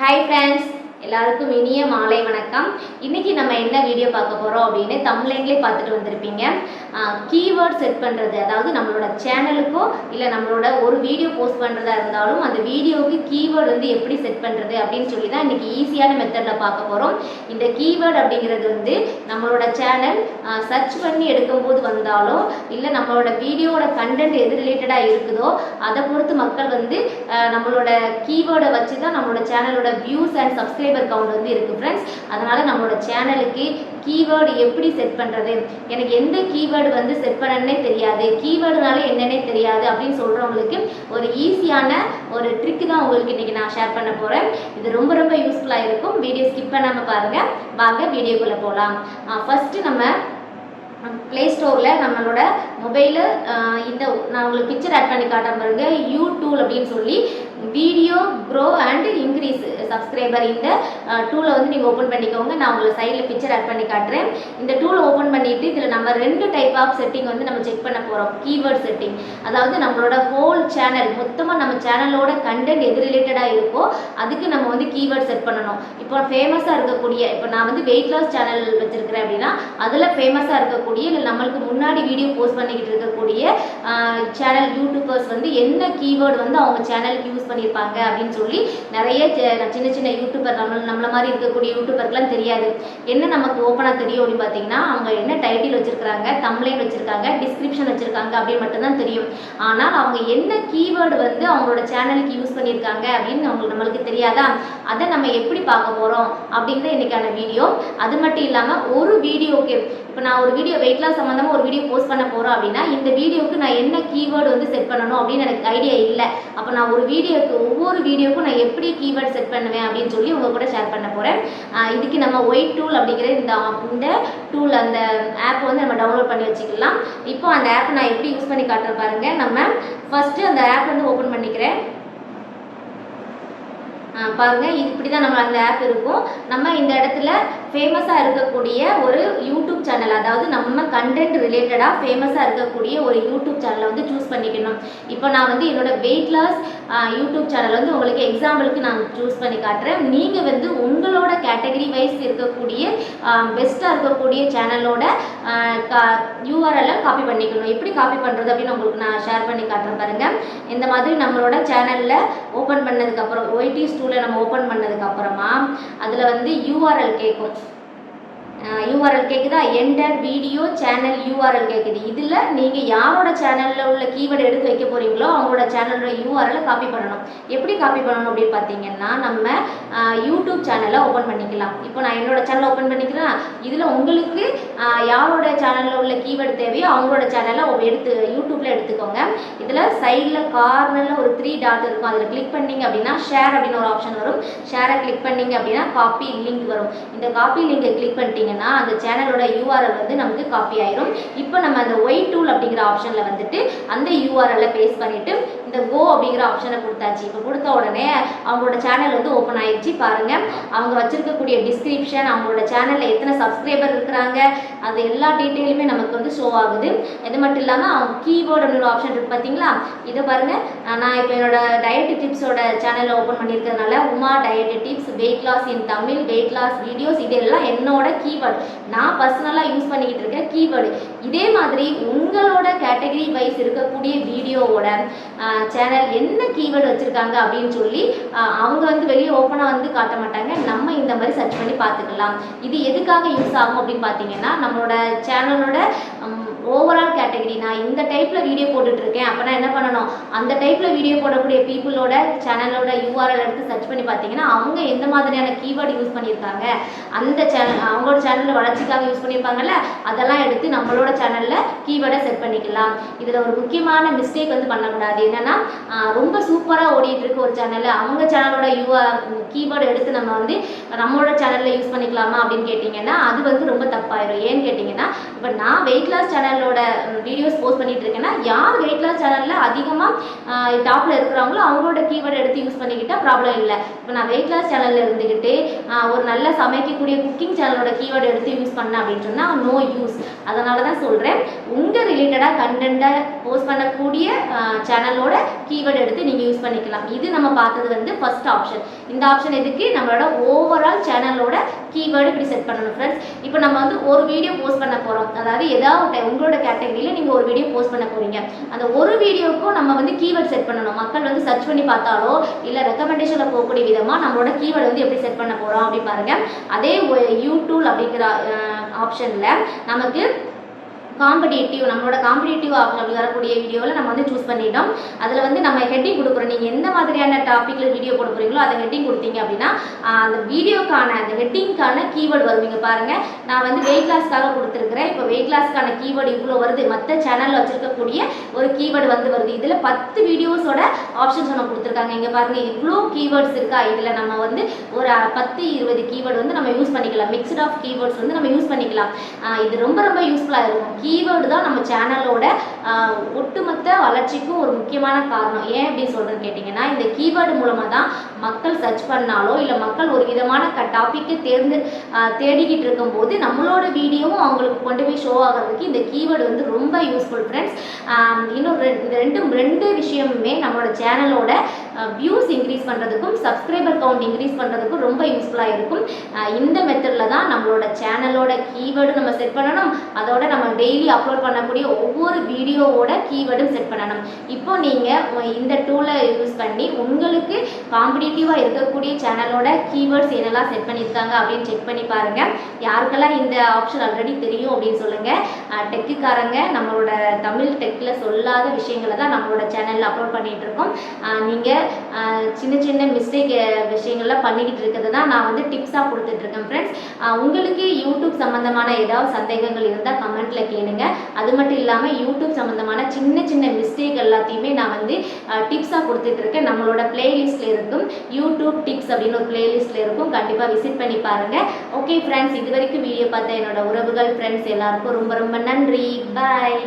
Hi friends எல்லாருக்கும் இனிய மாலை வணக்கம். இன்றைக்கி நம்ம என்ன வீடியோ பார்க்க போகிறோம் அப்படின்னு தமிழ்லேங்களே பார்த்துட்டு வந்திருப்பீங்க. கீவேர்ட் செட் பண்ணுறது அதாவது நம்மளோட சேனலுக்கோ இல்லை நம்மளோட ஒரு வீடியோ போஸ்ட் பண்ணுறதா இருந்தாலும் அந்த வீடியோவுக்கு கீவேர்டு வந்து எப்படி செட் பண்ணுறது அப்படின்னு சொல்லி தான் இன்றைக்கி ஈஸியான மெத்தடில் பார்க்க போகிறோம் இந்த கீவேர்டு அப்படிங்கிறது வந்து நம்மளோட சேனல் சர்ச் பண்ணி எடுக்கும்போது வந்தாலும் இல்லை நம்மளோட வீடியோவோட கண்டென்ட் எது ரிலேட்டடாக இருக்குதோ அதை பொறுத்து மக்கள் வந்து நம்மளோட கீவேர்டை வச்சு தான் நம்மளோட சேனலோட வியூஸ் அண்ட் சப்ஸ்கிரைபர் கவுண்ட் வந்து இருக்குது ஃப்ரெண்ட்ஸ் அதனால் நம்மளோட சேனலுக்கு கீவேர்டு எப்படி செட் பண்ணுறது எனக்கு எந்த கீவேர்டு வந்து செட் பண்ணணுன்னே தெரியாது. கீவேர்டுனால என்னன்னே தெரியாது அப்படின்னு சொல்கிறவங்களுக்கு ஒரு ஈஸியான ஒரு ட்ரிக் தான் உங்களுக்கு இன்றைக்கி நான் ஷேர் பண்ண போகிறேன் இது ரொம்ப ரொம்ப யூஸ்ஃபுல்லாக இருக்கும். வீடியோ ஸ்கிப் பண்ணாமல் பாருங்கள் வாங்க வீடியோக்குள்ளே போகலாம் ஃபஸ்ட்டு நம்ம ப்ளே ஸ்டோரில் நம்மளோட மொபைலு இந்த நான் உங்களுக்கு பிக்சர் ஆட் பண்ணி காட்டுறேன் பாருங்க. யூ டூல் அப்படின்னு சொல்லி video grow and increase subscriber இந்த டூலை வந்து நீங்கள் ஓப்பன் பண்ணிக்கோங்க. நான் உங்களுக்கு சைடில் பிக்சர் ஆட் பண்ணி காட்டுறேன். இந்த டூலை ஓப்பன் பண்ணிவிட்டு இதில் நம்ம ரெண்டு டைப் ஆஃப் செட்டிங் வந்து நம்ம செக் பண்ண போகிறோம் கீவேர்ட் செட்டிங் அதாவது நம்மளோட ஹோல் சேனல் மொத்தமாக நம்ம சேனலோட கண்டென்ட் எது ரிலேட்டடாக இருக்கோ அதுக்கு நம்ம வந்து கீவேர்ட் செட் பண்ணணும். இப்போ ஃபேமஸாக இருக்கக்கூடிய இப்போ நான் வந்து வெயிட் லாஸ் சேனல் வச்சுருக்கிறேன் அப்படின்னா அதில் ஃபேமஸாக இருக்கக்கூடிய இல்லை நம்மளுக்கு முன்னாடி வீடியோ போஸ்ட் பண்ணிக்கிட்டு இருக்கக்கூடிய சேனல் யூடியூபர்ஸ் வந்து என்ன கீவேர்டு வந்து அவங்க சேனலுக்கு யூஸ் பண்ணியிருப்பாங்க அப்படின்னு சொல்லி நிறைய சின்ன சின்ன யூடியூபர் நம்ம நம்மள மாதிரி இருக்கக்கூடிய யூடியூபர்க்கெலாம் தெரியாது. என்ன நமக்கு ஓப்பனாக தெரியும் அப்படின்னு பார்த்தீங்கன்னா அவங்க என்ன டைட்டில் வச்சுருக்காங்க தம்ப்ளைன் வச்சுருக்காங்க டிஸ்கிரிப்ஷன் வச்சுருக்காங்க அப்படின்னு மட்டும்தான் தெரியும். ஆனால் அவங்க என்ன கீவேர்டு வந்து அவங்களோட சேனலுக்கு யூஸ் பண்ணியிருக்காங்க அப்படின்னு அவங்களுக்கு நம்மளுக்கு தெரியாதா? அதை நம்ம எப்படி பார்க்க போகிறோம் அப்படிங்கிற இன்றைக்கான வீடியோ அது மட்டும் இல்லாமல் ஒரு வீடியோக்கு ஓகே. இப்போ நான் ஒரு வீடியோ வெயிட் லாஸ் சம்மந்தமாக ஒரு வீடியோ போஸ்ட் பண்ண போகிறோம் அப்படின்னா இந்த வீடியோவுக்கு நான் என்ன கீவேர்டு வந்து செட் பண்ணணும் அப்படின்னு எனக்கு ஐடியா இல்லை. அப்போ நான் ஒரு வீடியோக்கு ஒவ்வொரு வீடியோக்கும் நான் எப்படி கீவேர்டு செட் பண்ணுவேன் அப்படின்னு சொல்லி உங்கள் கூட ஷேர் பண்ண போகிறேன் இதுக்கு நம்ம ஒயிட் டூல் அப்படிங்கிற இந்த இந்த டூல் அந்த ஆப் வந்து நம்ம டவுன்லோட் பண்ணி வச்சுக்கலாம். இப்போ அந்த ஆப் நான் எப்படி யூஸ் பண்ணி காட்டுற பாருங்க. நம்ம ஃபஸ்ட்டு அந்த ஆப் வந்து ஓப்பன் பண்ணிக்கிறேன். பாருங்கள் இது இப்படி தான் நம்ம அந்த ஆப் இருக்கும். நம்ம இந்த இடத்துல ஃபேமஸாக இருக்கக்கூடிய ஒரு யூடியூப் சேனல் அதாவது நம்ம கண்டென்ட் ரிலேட்டடாக ஃபேமஸாக இருக்கக்கூடிய ஒரு யூடியூப் சேனலை வந்து சூஸ் பண்ணிக்கணும். இப்போ நான் வந்து என்னோட வெயிட் லாஸ் யூடியூப் சேனல் வந்து உங்களுக்கு எக்ஸாம்பிளுக்கு நான் சூஸ் பண்ணி காட்டுறேன். நீங்கள் வந்து உங்களோட கேட்டகரி வைஸ் இருக்கக்கூடிய பெஸ்ட்டாக இருக்கக்கூடிய சேனலோட யூஆர்எல்லை காப்பி பண்ணிக்கணும். எப்படி காப்பி பண்ணுறது அப்படின்னு உங்களுக்கு நான் ஷேர் பண்ணி காட்டுறேன் பாருங்கள் இந்த மாதிரி நம்மளோட சேனலில் ஓப்பன் பண்ணதுக்கப்புறம் ஒய்டி ஸ்டூலை நம்ம ஓப்பன் பண்ணதுக்கப்புறமா அதில் வந்து யூஆர்எல் கேட்கும் யூஆர்எல் கேட்குதா என்டர் வீடியோ சேனல் யூஆர்எல் கேட்குது இதில் நீங்கள் யாரோட சேனலில் உள்ள கீவேர்டு எடுத்து வைக்க போகிறீங்களோ அவங்களோட சேனலோட யூஆர்எலை காப்பி பண்ணணும். எப்படி காப்பி பண்ணணும் அப்படின்னு பார்த்தீங்கன்னா நம்ம யூடியூப் சேனலை ஓப்பன் பண்ணிக்கலாம். இப்போ நான் என்னோட சேனலை ஓப்பன் பண்ணிக்கிறேன் இதில் உங்களுக்கு யாரோட சேனலில் உள்ள கீவேர்டு தேவையோ அவங்களோட சேனலை எடுத்து யூடியூப்பில் எடுத்துக்கோங்க. இதில் சைடில் கார்னரில் ஒரு த்ரீ டாட் இருக்கும். அதில் கிளிக் பண்ணீங்க அப்படின்னா ஷேர் அப்படின்னு ஒரு ஆப்ஷன் வரும். ஷேரை கிளிக் பண்ணீங்க அப்படின்னா காப்பி லிங்க் வரும். இந்த காப்பி லிங்கை கிளிக் பார்த்தீங்கன்னா அந்த சேனலோட யூஆர்எல் வந்து நமக்கு காப்பி ஆயிரும். இப்போ நம்ம அந்த ஒய் டூல் அப்படிங்கிற ஆப்ஷனில் வந்துட்டு அந்த யூஆர்எல்ல பேஸ்ட் பண்ணிட்டு இந்த கோ அப்படிங்கிற ஆப்ஷனை கொடுத்தாச்சு. இப்போ கொடுத்த உடனே அவங்களோட சேனல் வந்து ஓப்பன் ஆயிடுச்சு பாருங்க. அவங்க வச்சிருக்கக்கூடிய டிஸ்கிரிப்ஷன் அவங்களோட சேனலில் எத்தனை சப்ஸ்கிரைபர் இருக்கிறாங்க அந்த எல்லா டீட்டெயிலுமே நமக்கு வந்து ஷோ ஆகுது. இது மட்டும் இல்லாமல் அவங்க கீபோர்டு ஒரு ஆப்ஷன் இருக்கு பார்த்தீங்களா இதை பாருங்க. நான் இப்போ என்னோட டயட் டிப்ஸோட சேனலை open பண்ணியிருக்கிறதுனால Uma diet tips weight loss in Tamil weight loss videos இதெல்லாம் என்னோட கீவேர்டு நான் பர்சனலாக யூஸ் பண்ணிக்கிட்டு இருக்க கீவேர்டு இதே மாதிரி உங்களோட கேட்டகரி வைஸ் இருக்கக்கூடிய வீடியோவோட சேனல் என்ன கீவேர்டு வச்சுருக்காங்க அப்படின்னு சொல்லி அவங்க வந்து வெளியே ஓப்பனாக வந்து காட்ட மாட்டாங்க. நம்ம இந்த மாதிரி சர்ச் பண்ணி பார்த்துக்கலாம். இது எதுக்காக யூஸ் ஆகும் அப்படின்னு பார்த்தீங்கன்னா நம்மளோட சேனலோட ஓவரால் கேட்டகரி நான் இந்த டைப்பில் வீடியோ போட்டுட்ருக்கேன் அப்போனா என்ன பண்ணணும்? அந்த டைப்பில் வீடியோ போடக்கூடிய பீப்புளோட சேனலோட யூஆர்எல் எடுத்து சர்ச் பண்ணி பார்த்தீங்கன்னா அவங்க எந்த மாதிரியான கீவேர்டு யூஸ் பண்ணியிருக்காங்க? அந்த சேனல் அவங்களோட சேனலில் வளர்ச்சிக்காக யூஸ் பண்ணியிருப்பாங்கல்ல அதெல்லாம் எடுத்து நம்மளோட சேனலில் கீவேர்டை செட் பண்ணிக்கலாம். இதில் ஒரு முக்கியமான மிஸ்டேக் வந்து பண்ணக்கூடாது. என்னென்னா ரொம்ப சூப்பராக ஓடிட்டு ஒரு சேனலில் அவங்க சேனலோட யூஆர் கீவேர்டு எடுத்து நம்ம வந்து நம்மளோட சேனலில் யூஸ் பண்ணிக்கலாமா அப்படின்னு கேட்டிங்கன்னா அது வந்து ரொம்ப தப்பாயிடும் ஏன்னு கேட்டிங்கன்னா இப்போ நான் வெயிட் லாஸ் சேனல் சேனலோட வீடியோஸ் போஸ்ட் பண்ணிட்டு இருக்கேன்னா யார் வெயிட் லாஸ் சேனலில் அதிகமாக டாப்பில் இருக்கிறாங்களோ அவங்களோட கீவேர்டு எடுத்து யூஸ் பண்ணிக்கிட்டால் ப்ராப்ளம் இல்லை. இப்போ நான் வெயிட் லாஸ் சேனலில் இருந்துக்கிட்டு ஒரு நல்ல சமைக்கக்கூடிய குக்கிங் சேனலோட கீவேர்டு எடுத்து யூஸ் பண்ணேன் அப்படின்னு சொன்னால் நோ யூஸ் அதனால தான் சொல்கிறேன் உங்கள் ரிலேட்டடாக கண்டென்ட்டை போஸ்ட் பண்ணக்கூடிய சேனலோட கீவேர்டு எடுத்து நீங்கள் யூஸ் பண்ணிக்கலாம். இது நம்ம பார்த்தது வந்து ஃபஸ்ட் ஆப்ஷன் இந்த ஆப்ஷன் எதுக்கு? நம்மளோட ஓவரால் சேனலோட கீவேர்டு இப்படி செட் பண்ணணும் ஃப்ரெண்ட்ஸ் இப்போ நம்ம வந்து ஒரு வீடியோ போஸ்ட் பண்ண போகிறோம் அதாவது ஏதாவது ஒரு உங்களோட கேட்டகரியில் நீங்கள் ஒரு வீடியோ போஸ்ட் பண்ண போகிறீங்க அந்த ஒரு வீடியோக்கும் நம்ம வந்து கீவேர்ட் செட் பண்ணணும். மக்கள் வந்து சர்ச் பண்ணி பார்த்தாலோ இல்லை ரெக்கமெண்டேஷனில் போகக்கூடிய விதமாக நம்மளோட கீவேர்டு வந்து எப்படி செட் பண்ண போகிறோம் அப்படி பாருங்கள் அதே யூடியூப் அப்படிங்கிற ஆப்ஷனில் நமக்கு காம்படிட்டிவ் நம்மளோட காம்படிட்டிவ் ஆப்ஷன் அப்படி வரக்கூடிய வீடியோவில் நம்ம வந்து சூஸ் பண்ணிட்டோம். அதில் வந்து நம்ம ஹெட்டிங் கொடுக்குறோம். நீங்கள் எந்த மாதிரியான டாப்பிக்கில் வீடியோ போட போகிறீங்களோ அதை ஹெட்டிங் கொடுத்தீங்க அப்படின்னா அந்த வீடியோக்கான அந்த ஹெட்டிங்க்கான கீவேர்டு வருவீங்க பாருங்கள் நான் வந்து வெயிட் லாஸ்க்காக கொடுத்துருக்குறேன். இப்போ வெயிட் லாஸ்க்கான கீவேர்டு இவ்வளோ வருது. மற்ற சேனலில் வச்சுருக்கக்கூடிய ஒரு கீவேர்டு வந்து வருது. இதில் பத்து வீடியோஸோட ஆப்ஷன்ஸ் நம்ம கொடுத்துருக்காங்க. இங்கே பாருங்கள் இவ்வளோ கீவேர்ட்ஸ் இருக்கா? இதில் நம்ம வந்து ஒரு பத்து இருபது கீவேர்டு வந்து நம்ம யூஸ் பண்ணிக்கலாம். மிக்சட் ஆஃப் கீவேர்ட்ஸ் வந்து நம்ம யூஸ் பண்ணிக்கலாம். இது ரொம்ப ரொம்ப யூஸ்ஃபுல்லாக இருக்கும். கீவேர்டு தான் நம்ம சேனலோட ஒட்டுமொத்த வளர்ச்சிக்கும் ஒரு முக்கியமான காரணம். ஏன் அப்படின்னு சொல்கிறேன்னு கேட்டிங்கன்னா இந்த கீவேர்டு மூலமாக தான் மக்கள் சர்ச் பண்ணாலோ இல்லை மக்கள் ஒரு விதமான க டாப்பிக்கை தேர்ந்து தேடிக்கிட்டு இருக்கும்போது நம்மளோட வீடியோவும் அவங்களுக்கு கொண்டு போய் ஷோ ஆகிறதுக்கு இந்த கீவேர்டு வந்து ரொம்ப யூஸ்ஃபுல் ஃப்ரெண்ட்ஸ் இன்னும் ரெண்டு ரெண்டு ரெண்டு விஷயமுமே நம்மளோட சேனலோட வியூஸ் இன்க்ரீஸ் பண்ணுறதுக்கும் சப்ஸ்கிரைபர் கவுண்ட் இன்க்ரீஸ் பண்ணுறதுக்கும் ரொம்ப யூஸ்ஃபுல்லாக இருக்கும். இந்த மெத்தடில் தான் நம்மளோட சேனலோட கீவேர்டு நம்ம செட் பண்ணணும். அதோட நம்ம டெய்லி அப்லோட் பண்ணக்கூடிய ஒவ்வொரு வீடியோவோட கீவேர்டும் செட் பண்ணணும். இப்போ நீங்கள் இந்த டூலை யூஸ் பண்ணி உங்களுக்கு காம்படிட்டிவாக இருக்கக்கூடிய சேனலோட கீவேர்ட்ஸ் என்னெல்லாம் செட் பண்ணியிருக்காங்க அப்படின்னு செக் பண்ணி பாருங்கள் யாருக்கெல்லாம் இந்த ஆப்ஷன் ஆல்ரெடி தெரியும் அப்படின்னு சொல்லுங்கள் டெக்குக்காரங்க நம்மளோட தமிழ் டெக்கில் சொல்லாத விஷயங்களை தான் நம்மளோட சேனலில் அப்லோட் பண்ணிகிட்ருக்கோம் நீங்கள் சின்ன சின்ன மிஸ்டேக் விஷயங்கள்லாம் பண்ணிக்கிட்டு இருக்கிறது தான் நான் வந்து டிப்ஸாக கொடுத்துட்ருக்கேன் ஃப்ரெண்ட்ஸ் உங்களுக்கு யூடியூப் சம்மந்தமான ஏதாவது சந்தேகங்கள் இருந்தால் கமெண்ட்டில் கேளுங்க. அது மட்டும் இல்லாமல் யூடியூப் சம்மந்தமான சின்ன சின்ன மிஸ்டேக் எல்லாத்தையுமே நான் வந்து டிப்ஸாக கொடுத்துட்ருக்கேன் நம்மளோட பிளேலிஸ்ட்டில் இருக்கும். யூடியூப் டிப்ஸ் அப்படின்னு ஒரு பிளேலிஸ்ட்டில் இருக்கும். கண்டிப்பாக விசிட் பண்ணி பாருங்கள் ஓகே ஃப்ரெண்ட்ஸ் இது வரைக்கும் வீடியோ பார்த்த என்னோட உறவுகள் ஃப்ரெண்ட்ஸ் எல்லாருக்கும் ரொம்ப ரொம்ப நன்றி. பாய்